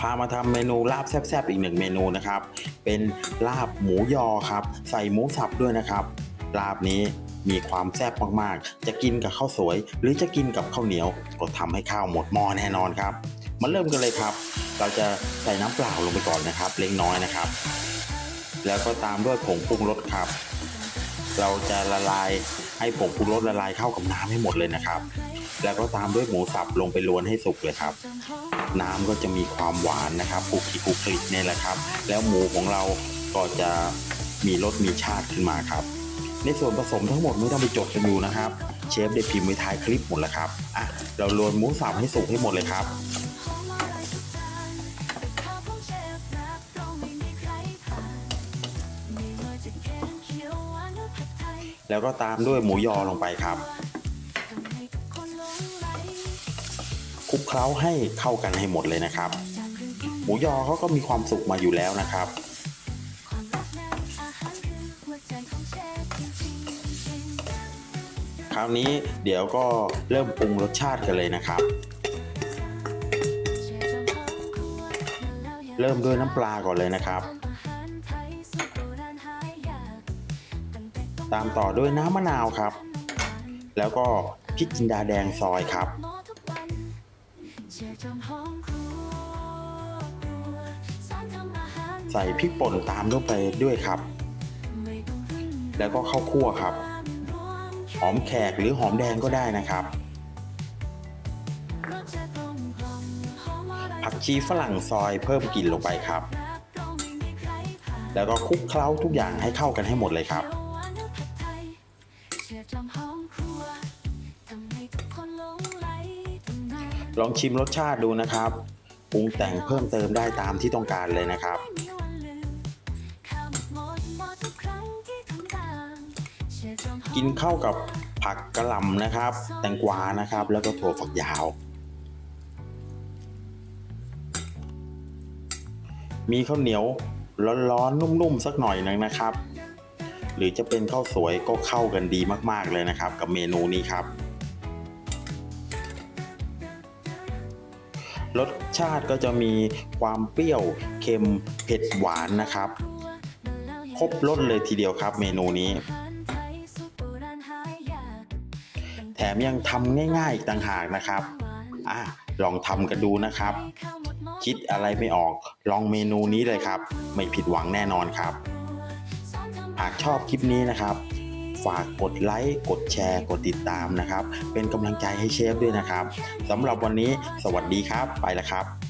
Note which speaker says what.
Speaker 1: พามาทำเมนูลาบแซ่บๆอีกหนึ่งเมนูนะครับ เป็นลาบหมูยอครับ ใส่หมูสับด้วยนะครับ ลาบนี้มีความแซ่บมากๆ จะกินกับข้าวสวย หรือจะกินกับข้าวเหนียว ก็ทำให้ข้าวหมดหม้อแน่นอนครับ มาเริ่มกันเลยครับ เราจะใส่น้ำเปล่าลงไปก่อนนะครับ เล็กน้อยนะครับ แล้วก็ตามด้วยผงปรุงรสครับ เราจะละลายให้ผงปรุงรสละลายเข้ากับน้ำให้หมดเลยนะครับ แล้วก็ตามด้วยหมูสับลงไปลวนให้สุกเลยครับ น้ำก็จะมีความหวานนะครับคลุกคลิกคลุกคลิกเนี่ยแหละครับ แล้วหมูของเราก็จะมีรสมีชาติขึ้นมาครับ ในส่วนผสมทั้งหมดไม่ต้องไปจดกันดูนะครับ เชฟได้พิมพ์ไว้ท้ายคลิปหมดแล้วครับอะเราลวนหมูสับให้สุกให้หมดเลยครับแล้วก็ตามด้วยหมูยอลงไปครับ เคล้าให้เข้ากันให้หมดเลยนะครับ หมูยอเขาก็มีความสุกมาอยู่แล้วนะครับ คราวนี้เดี๋ยวก็เริ่มปรุงรสชาติกันเลยนะครับ เริ่มด้วยน้ำปลาก่อนเลยนะครับ ตามต่อด้วยน้ำมะนาวครับ แล้วก็พริกจินดาแดงซอยครับ ใส่พริกป่นตามด้วยไปด้วยครับแล้วก็ข้าวคั่วครับหอมแขกหรือหอมแดงก็ได้นะครับผักชีฝรั่งซอยเพิ่มกลิ่นลงไปครับแล้วก็คลุกเคล้าทุกอย่างให้เข้ากันให้หมดเลยครับล ลองชิมรสชาติดูนะครับปรุงแต่งเพิ่มเติมได้ตามที่ต้องการเลยนะครับ กินเข้ากับผักกระหล่ำนะครับ แตงกวานะครับ แล้วก็ถั่วฝักยาว มีข้าวเหนียวร้อนๆนุ่มๆสักหน่อยนึงนะครับ หรือจะเป็นข้าวสวยก็เข้ากันดีมากๆเลยนะครับ กับเมนูนี้ครับ รสชาติก็จะมีความเปรี้ยวเค็มเผ็ดหวานนะครับ ครบรสเลยทีเดียวครับ เมนูนี้ แถมยังทำง่ายๆอีกต่างหากนะครับอะลองทำกันดูนะครับ คิดอะไรไม่ออกลองเมนูนี้เลยครับ ไม่ผิดหวังแน่นอนครับ หากชอบคลิปนี้นะครับากกดไลค์ กดแชร์ กดติดตามนะครับ เป็นกำลังใจให้เชฟด้วยนะครับสำหรับวันนี้สวัสดีครับ ไปแล้วครับ